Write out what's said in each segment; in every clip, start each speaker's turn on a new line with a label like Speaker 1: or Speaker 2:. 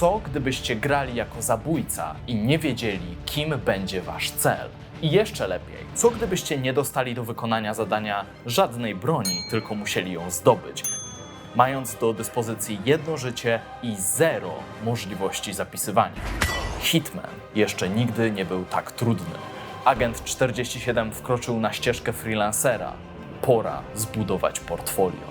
Speaker 1: Co gdybyście grali jako zabójca i nie wiedzieli, kim będzie wasz cel? I jeszcze lepiej, co gdybyście nie dostali do wykonania zadania żadnej broni, tylko musieli ją zdobyć? Mając do dyspozycji jedno życie i zero możliwości zapisywania. Hitman jeszcze nigdy nie był tak trudny. Agent 47 wkroczył na ścieżkę freelancera. Pora zbudować portfolio.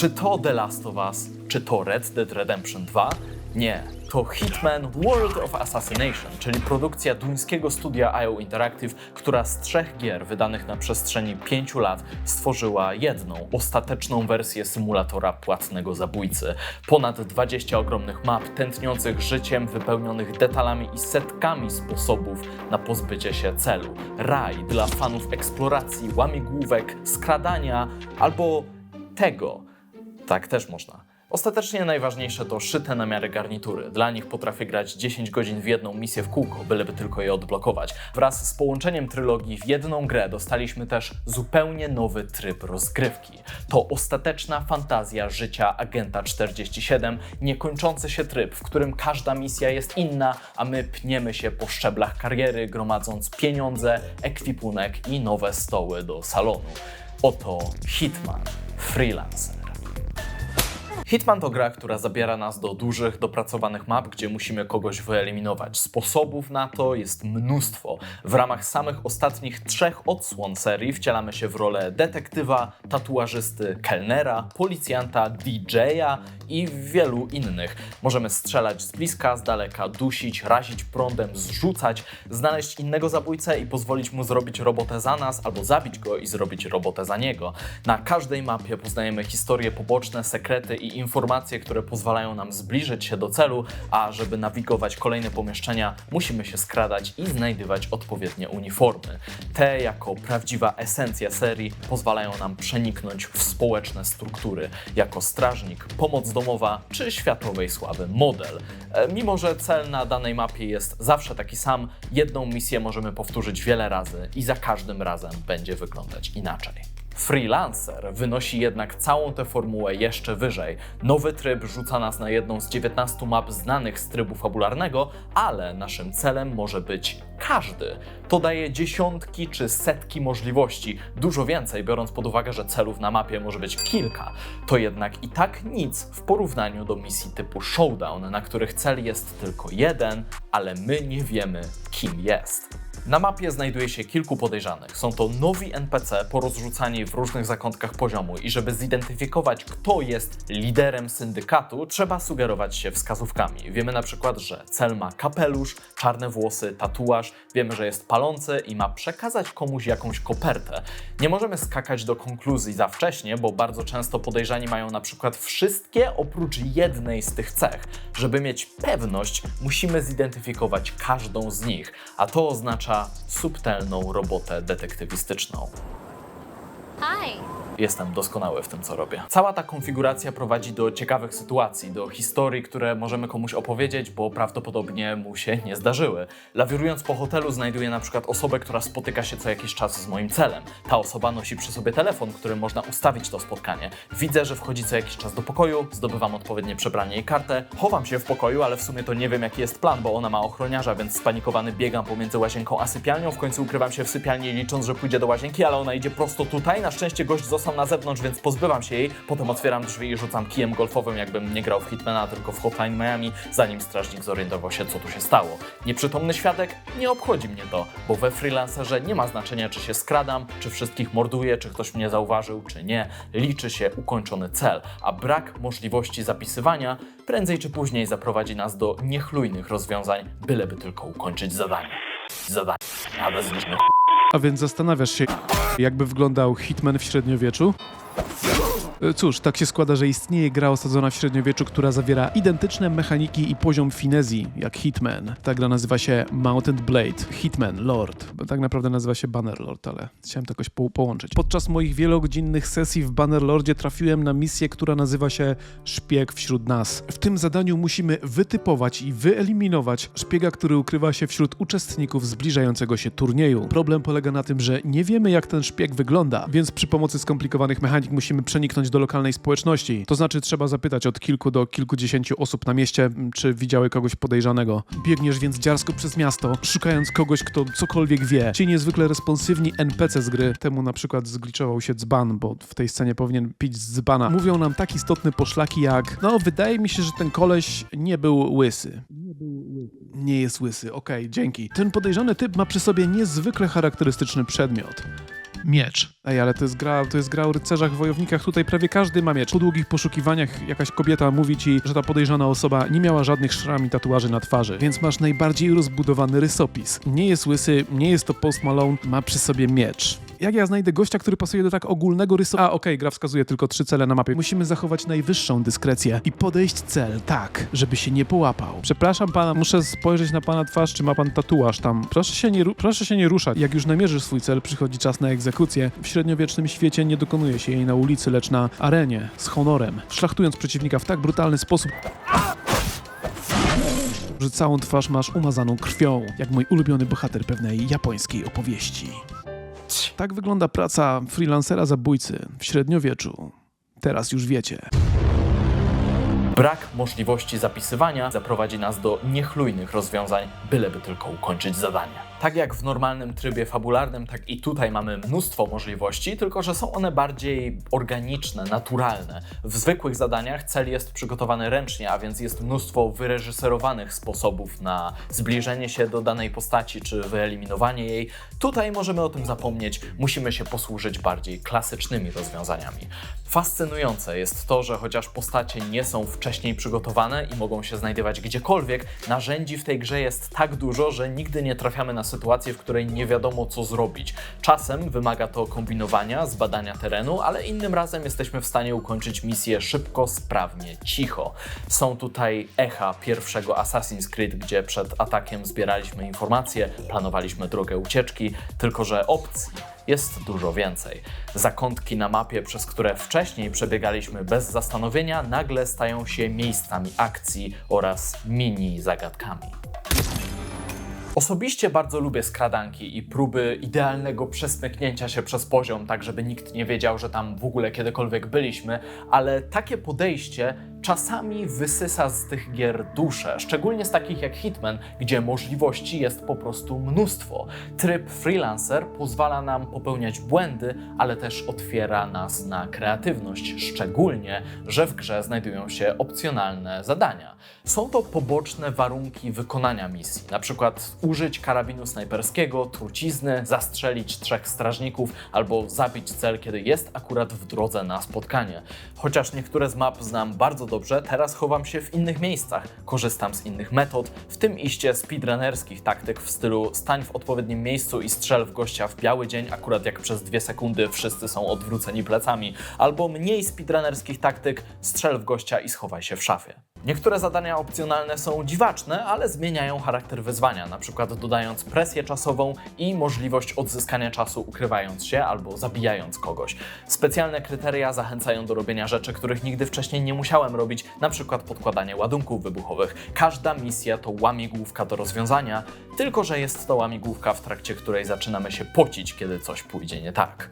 Speaker 1: Czy to The Last of Us? Czy to Red Dead Redemption 2? Nie. To Hitman World of Assassination, czyli produkcja duńskiego studia IO Interactive, która z trzech gier wydanych na przestrzeni pięciu lat stworzyła jedną, ostateczną wersję symulatora płatnego zabójcy. Ponad 20 ogromnych map, tętniących życiem, wypełnionych detalami i setkami sposobów na pozbycie się celu. Raj dla fanów eksploracji, łamigłówek, skradania albo tego. Tak też można. Ostatecznie najważniejsze to szyte na miarę garnitury. Dla nich potrafię grać 10 godzin w jedną misję w kółko, byleby tylko je odblokować. Wraz z połączeniem trylogii w jedną grę dostaliśmy też zupełnie nowy tryb rozgrywki. To ostateczna fantazja życia agenta 47, niekończący się tryb, w którym każda misja jest inna, a my pniemy się po szczeblach kariery, gromadząc pieniądze, ekwipunek i nowe stoły do salonu. Oto Hitman Freelancer. Hitman to gra, która zabiera nas do dużych, dopracowanych map, gdzie musimy kogoś wyeliminować. Sposobów na to jest mnóstwo. W ramach samych ostatnich trzech odsłon serii wcielamy się w rolę detektywa, tatuażysty, kelnera, policjanta, DJ-a i wielu innych. Możemy strzelać z bliska, z daleka, dusić, razić prądem, zrzucać, znaleźć innego zabójcę i pozwolić mu zrobić robotę za nas, albo zabić go i zrobić robotę za niego. Na każdej mapie poznajemy historie poboczne, sekrety i informacje, które pozwalają nam zbliżyć się do celu, a żeby nawigować kolejne pomieszczenia, musimy się skradać i znajdywać odpowiednie uniformy. Te, jako prawdziwa esencja serii, pozwalają nam przeniknąć w społeczne struktury, jako strażnik, pomoc domowa czy światowej sławy model. E, Mimo, że cel na danej mapie jest zawsze taki sam, jedną misję możemy powtórzyć wiele razy i za każdym razem będzie wyglądać inaczej. Freelancer wynosi jednak całą tę formułę jeszcze wyżej. Nowy tryb rzuca nas na jedną z 19 map znanych z trybu fabularnego, ale naszym celem może być każdy. To daje dziesiątki czy setki możliwości, dużo więcej, biorąc pod uwagę, że celów na mapie może być kilka. To jednak i tak nic w porównaniu do misji typu Showdown, na których cel jest tylko jeden, ale my nie wiemy, kim jest. Na mapie znajduje się kilku podejrzanych. Są to nowi NPC porozrzucani w różnych zakątkach poziomu i żeby zidentyfikować, kto jest liderem syndykatu, trzeba sugerować się wskazówkami. Wiemy na przykład, że cel ma kapelusz, czarne włosy, tatuaż, wiemy, że jest palący i ma przekazać komuś jakąś kopertę. Nie możemy skakać do konkluzji za wcześnie, bo bardzo często podejrzani mają na przykład wszystkie oprócz jednej z tych cech. Żeby mieć pewność, musimy zidentyfikować każdą z nich, a to oznacza subtelną robotę detektywistyczną.
Speaker 2: Hi.
Speaker 1: Jestem doskonały w tym, co robię. Cała ta konfiguracja prowadzi do ciekawych sytuacji, do historii, które możemy komuś opowiedzieć, bo prawdopodobnie mu się nie zdarzyły. Lawirując po hotelu znajduję na przykład osobę, która spotyka się co jakiś czas z moim celem. Ta osoba nosi przy sobie telefon, którym można ustawić to spotkanie. Widzę, że wchodzi co jakiś czas do pokoju, zdobywam odpowiednie przebranie i kartę, chowam się w pokoju, ale w sumie to nie wiem jaki jest plan, bo ona ma ochroniarza, więc spanikowany biegam pomiędzy łazienką a sypialnią, w końcu ukrywam się w sypialni licząc, że pójdzie do łazienki, ale ona idzie prosto tutaj. Na szczęście gość został na zewnątrz, więc pozbywam się jej. Potem otwieram drzwi i rzucam kijem golfowym, jakbym nie grał w Hitmana, tylko w Hotline Miami, zanim strażnik zorientował się, co tu się stało. Nieprzytomny świadek? Nie obchodzi mnie to, bo we freelancerze nie ma znaczenia, czy się skradam, czy wszystkich morduję, czy ktoś mnie zauważył, czy nie. Liczy się ukończony cel, a brak możliwości zapisywania prędzej czy później zaprowadzi nas do niechlujnych rozwiązań, byleby tylko ukończyć zadanie. Zadanie. A
Speaker 3: więc zastanawiasz się, jakby wyglądał Hitman w średniowieczu? E, Cóż, tak się składa, że istnieje gra osadzona w średniowieczu, która zawiera identyczne mechaniki i poziom finezji jak Hitman. Ta gra nazywa się Mountain Blade, Hitman Lord. Bo tak naprawdę nazywa się Bannerlord, ale chciałem to jakoś po połączyć. Podczas moich wielogodzinnych sesji w Bannerlordzie trafiłem na misję, która nazywa się Szpieg wśród nas. W tym zadaniu musimy wytypować i wyeliminować szpiega, który ukrywa się wśród uczestników zbliżającego się turnieju. Problem polega na tym, że nie wiemy jak ten szpieg wygląda, więc przy pomocy skomplikowanych mechanik musimy przeniknąć do lokalnej społeczności. To znaczy trzeba zapytać od kilku do kilkudziesięciu osób na mieście, czy widziały kogoś podejrzanego. Biegniesz więc dziarsko przez miasto, szukając kogoś, kto cokolwiek wie. Ci niezwykle responsywni NPC z gry, temu na przykład zgliczował się dzban, bo w tej scenie powinien pić z dzbana. Mówią nam tak istotne poszlaki jak, no wydaje mi się, że ten koleś nie był łysy. Nie jest łysy, okej, dzięki. Ten podejrzany typ ma przy sobie niezwykle charakterystyczny przedmiot. Miecz. Ej, ale to jest gra, to jest gra o rycerzach, wojownikach, tutaj prawie każdy ma miecz. Po długich poszukiwaniach jakaś kobieta mówi ci, że ta podejrzana osoba nie miała żadnych szram i tatuaży na twarzy, więc masz najbardziej rozbudowany rysopis. Nie jest łysy, nie jest to Post Malone, ma przy sobie miecz. Jak ja znajdę gościa, który pasuje do tak ogólnego rysu... A, okej, gra wskazuje tylko trzy cele na mapie. Musimy zachować najwyższą dyskrecję i podejść cel tak, żeby się nie połapał. Przepraszam pana, muszę spojrzeć na pana twarz, czy ma pan tatuaż tam. Proszę się nie, proszę się nie ruszać. Jak już namierzysz swój cel, przychodzi czas na egzekucję. W średniowiecznym świecie nie dokonuje się jej na ulicy, lecz na arenie, z honorem, szlachtując przeciwnika w tak brutalny sposób, że całą twarz masz umazaną krwią, jak mój ulubiony bohater pewnej japońskiej opowieści. Tak wygląda praca freelancera zabójcy w średniowieczu. Teraz już wiecie.
Speaker 1: Brak możliwości zapisywania zaprowadzi nas do niechlujnych rozwiązań, byleby tylko ukończyć zadanie. Tak jak w normalnym trybie fabularnym, tak i tutaj mamy mnóstwo możliwości, tylko że są one bardziej organiczne, naturalne. W zwykłych zadaniach cel jest przygotowany ręcznie, a więc jest mnóstwo wyreżyserowanych sposobów na zbliżenie się do danej postaci czy wyeliminowanie jej. Tutaj możemy o tym zapomnieć, musimy się posłużyć bardziej klasycznymi rozwiązaniami. Fascynujące jest to, że chociaż postacie nie są wcześniej przygotowane i mogą się znajdować gdziekolwiek, narzędzi w tej grze jest tak dużo, że nigdy nie trafiamy na sytuację, w której nie wiadomo co zrobić. Czasem wymaga to kombinowania, zbadania terenu, ale innym razem jesteśmy w stanie ukończyć misję szybko, sprawnie, cicho. Są tutaj echa pierwszego Assassin's Creed, gdzie przed atakiem zbieraliśmy informacje, planowaliśmy drogę ucieczki, tylko że opcji jest dużo więcej. Zakątki na mapie, przez które wcześniej przebiegaliśmy bez zastanowienia, nagle stają się miejscami akcji oraz mini zagadkami. Osobiście bardzo lubię skradanki i próby idealnego przesmyknięcia się przez poziom, tak żeby nikt nie wiedział, że tam w ogóle kiedykolwiek byliśmy, ale takie podejście czasami wysysa z tych gier duszę, szczególnie z takich jak Hitman, gdzie możliwości jest po prostu mnóstwo. Tryb freelancer pozwala nam popełniać błędy, ale też otwiera nas na kreatywność, szczególnie, że w grze znajdują się opcjonalne zadania. Są to poboczne warunki wykonania misji, na przykład użyć karabinu snajperskiego, trucizny, zastrzelić trzech strażników albo zabić cel, kiedy jest akurat w drodze na spotkanie. Chociaż niektóre z map znam bardzo dobrze, teraz chowam się w innych miejscach, korzystam z innych metod, w tym iście speedrunnerskich taktyk w stylu stań w odpowiednim miejscu i strzel w gościa w biały dzień, akurat jak przez dwie sekundy wszyscy są odwróceni plecami, albo mniej speedrunnerskich taktyk strzel w gościa i schowaj się w szafie. Niektóre zadania opcjonalne są dziwaczne, ale zmieniają charakter wyzwania, na przykład dodając presję czasową i możliwość odzyskania czasu ukrywając się albo zabijając kogoś. Specjalne kryteria zachęcają do robienia rzeczy, których nigdy wcześniej nie musiałem robić, na przykład podkładanie ładunków wybuchowych. Każda misja to łamigłówka do rozwiązania, tylko że jest to łamigłówka, w trakcie której zaczynamy się pocić, kiedy coś pójdzie nie tak.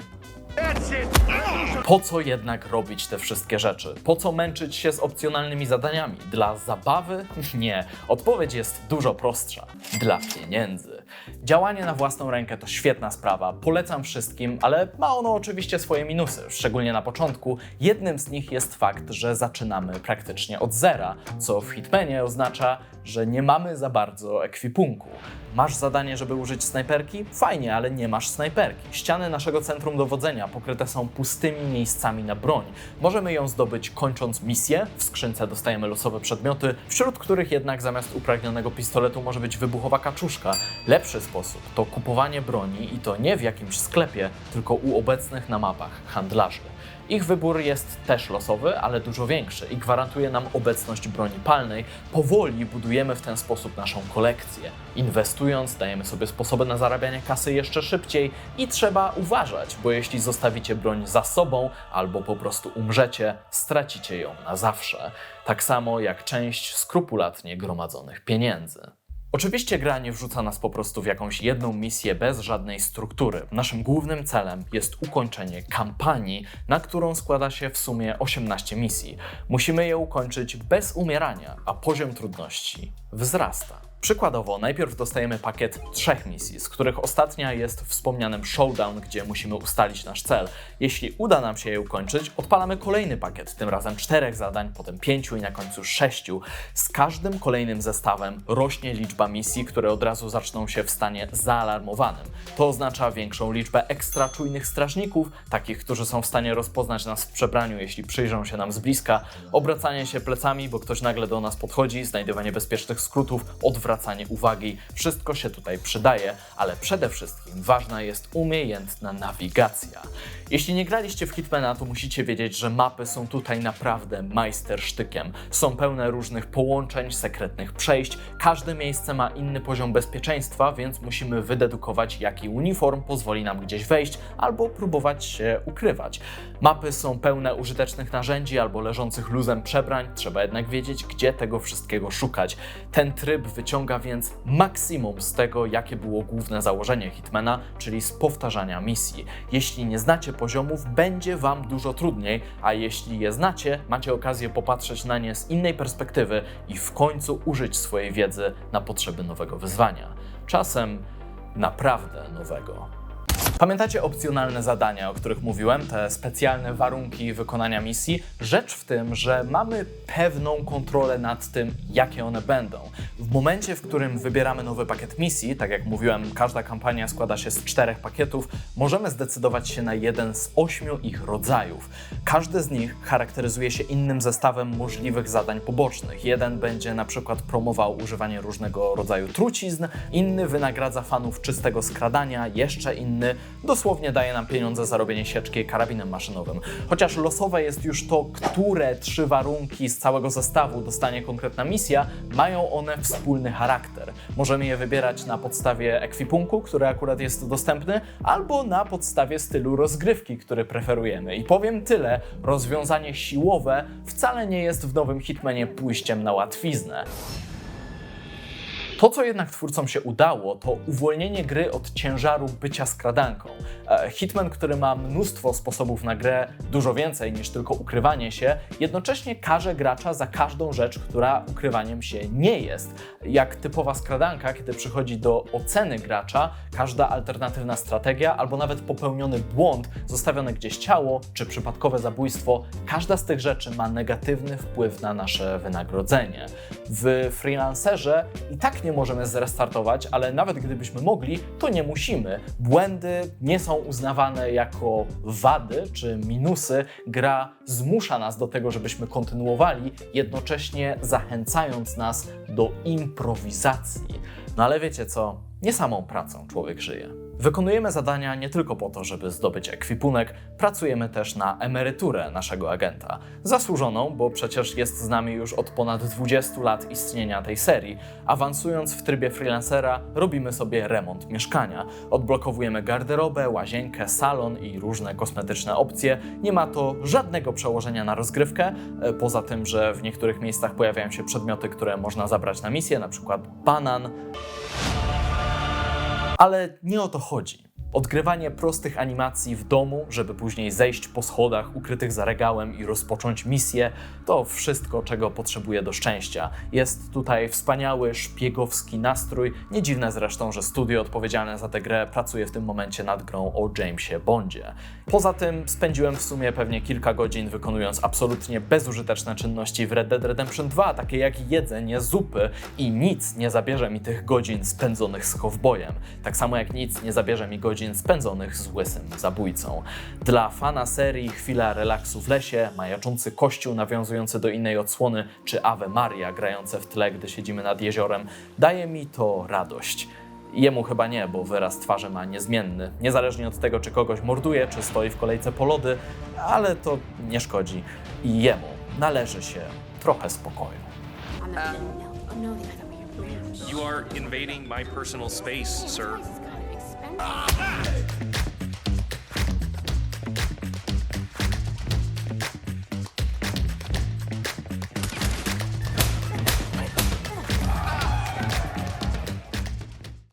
Speaker 1: Po co jednak robić te wszystkie rzeczy? Po co męczyć się z opcjonalnymi zadaniami? Dla zabawy? Nie. Odpowiedź jest dużo prostsza. Dla pieniędzy. Działanie na własną rękę to świetna sprawa, polecam wszystkim, ale ma ono oczywiście swoje minusy, szczególnie na początku. Jednym z nich jest fakt, że zaczynamy praktycznie od zera, co w Hitmanie oznacza, że nie mamy za bardzo ekwipunku. Masz zadanie, żeby użyć snajperki? Fajnie, ale nie masz snajperki. Ściany naszego centrum dowodzenia pokryte są pustymi miejscami na broń. Możemy ją zdobyć kończąc misję. W skrzynce dostajemy losowe przedmioty, wśród których jednak zamiast upragnionego pistoletu może być wybuchowa kaczuszka. Lepszy sposób to kupowanie broni i to nie w jakimś sklepie, tylko u obecnych na mapach handlarzy. Ich wybór jest też losowy, ale dużo większy i gwarantuje nam obecność broni palnej. Powoli budujemy w ten sposób naszą kolekcję. Inwestując, dajemy sobie sposoby na zarabianie kasy jeszcze szybciej i trzeba uważać, bo jeśli zostawicie broń za sobą albo po prostu umrzecie, stracicie ją na zawsze. Tak samo jak część skrupulatnie gromadzonych pieniędzy. Oczywiście gra nie wrzuca nas po prostu w jakąś jedną misję bez żadnej struktury. Naszym głównym celem jest ukończenie kampanii, na którą składa się w sumie 18 misji. Musimy je ukończyć bez umierania, a poziom trudności wzrasta. Przykładowo, najpierw dostajemy pakiet trzech misji, z których ostatnia jest wspomnianym showdown, gdzie musimy ustalić nasz cel. Jeśli uda nam się je ukończyć, odpalamy kolejny pakiet, tym razem czterech zadań, potem pięciu i na końcu sześciu. Z każdym kolejnym zestawem rośnie liczba misji, które od razu zaczną się w stanie zaalarmowanym. To oznacza większą liczbę ekstra czujnych strażników, takich, którzy są w stanie rozpoznać nas w przebraniu, jeśli przyjrzą się nam z bliska, obracanie się plecami, bo ktoś nagle do nas podchodzi, znajdywanie bezpiecznych skrótów, odwracanie uwagi. Wszystko się tutaj przydaje, ale przede wszystkim ważna jest umiejętna nawigacja. Jeśli nie graliście w Hitmana, to musicie wiedzieć, że mapy są tutaj naprawdę majstersztykiem. Są pełne różnych połączeń, sekretnych przejść. Każde miejsce ma inny poziom bezpieczeństwa, więc musimy wydedukować, jaki uniform pozwoli nam gdzieś wejść albo próbować się ukrywać. Mapy są pełne użytecznych narzędzi albo leżących luzem przebrań, trzeba jednak wiedzieć, gdzie tego wszystkiego szukać. Ten tryb wyciąga więc maksimum z tego, jakie było główne założenie Hitmana, czyli z powtarzania misji. Jeśli nie znacie poziomów, będzie Wam dużo trudniej, a jeśli je znacie, macie okazję popatrzeć na nie z innej perspektywy i w końcu użyć swojej wiedzy na potrzeby nowego wyzwania. Czasem naprawdę nowego. Pamiętacie opcjonalne zadania, o których mówiłem, te specjalne warunki wykonania misji? Rzecz w tym, że mamy pewną kontrolę nad tym, jakie one będą. W momencie, w którym wybieramy nowy pakiet misji, tak jak mówiłem, każda kampania składa się z czterech pakietów, możemy zdecydować się na jeden z ośmiu ich rodzajów. Każdy z nich charakteryzuje się innym zestawem możliwych zadań pobocznych. Jeden będzie na przykład promował używanie różnego rodzaju trucizn, inny wynagradza fanów czystego skradania, jeszcze inny dosłownie daje nam pieniądze za robienie sieczki karabinem maszynowym. Chociaż losowe jest już to, które trzy warunki z całego zestawu dostanie konkretna misja, mają one wspólny charakter. Możemy je wybierać na podstawie ekwipunku, który akurat jest dostępny, albo na podstawie stylu rozgrywki, który preferujemy. I powiem tyle, rozwiązanie siłowe wcale nie jest w nowym Hitmanie pójściem na łatwiznę. To, co jednak twórcom się udało, to uwolnienie gry od ciężaru bycia skradanką. E, Hitman, który ma mnóstwo sposobów na grę, dużo więcej niż tylko ukrywanie się, jednocześnie karze gracza za każdą rzecz, która ukrywaniem się nie jest. Jak typowa skradanka, kiedy przychodzi do oceny gracza, każda alternatywna strategia albo nawet popełniony błąd, zostawione gdzieś ciało czy przypadkowe zabójstwo, każda z tych rzeczy ma negatywny wpływ na nasze wynagrodzenie. W freelancerze i tak nie możemy zrestartować, ale nawet gdybyśmy mogli, to nie musimy. Błędy nie są uznawane jako wady czy minusy. Gra zmusza nas do tego, żebyśmy kontynuowali, jednocześnie zachęcając nas do improwizacji. No ale wiecie co? Nie samą pracą człowiek żyje. Wykonujemy zadania nie tylko po to, żeby zdobyć ekwipunek, pracujemy też na emeryturę naszego agenta. Zasłużoną, bo przecież jest z nami już od ponad 20 lat istnienia tej serii. Awansując w trybie freelancera, robimy sobie remont mieszkania. Odblokowujemy garderobę, łazienkę, salon i różne kosmetyczne opcje. Nie ma to żadnego przełożenia na rozgrywkę, e, poza tym, że w niektórych miejscach pojawiają się przedmioty, które można zabrać na misję, na przykład banan. Ale nie o to chodzi. Odgrywanie prostych animacji w domu, żeby później zejść po schodach ukrytych za regałem i rozpocząć misję, to wszystko, czego potrzebuję do szczęścia. Jest tutaj wspaniały, szpiegowski nastrój. Nie dziwne zresztą, że studio odpowiedzialne za tę grę pracuje w tym momencie nad grą o Jamesie Bondzie. Poza tym spędziłem w sumie pewnie kilka godzin wykonując absolutnie bezużyteczne czynności w Red Dead Redemption 2, takie jak jedzenie zupy i nic nie zabierze mi tych godzin spędzonych z kowbojem. Tak samo jak nic nie zabierze mi godzin spędzonych z łysym zabójcą. Dla fana serii chwila relaksu w lesie, majaczący kościół nawiązujący do innej odsłony, czy Ave Maria grające w tle, gdy siedzimy nad jeziorem, daje mi to radość. Jemu chyba nie, bo wyraz twarzy ma niezmienny, niezależnie od tego, czy kogoś morduje, czy stoi w kolejce po lody, ale to nie szkodzi. I jemu należy się trochę spokoju.
Speaker 2: Oh, no.
Speaker 4: You are invading my personal space, sir.
Speaker 2: Ah!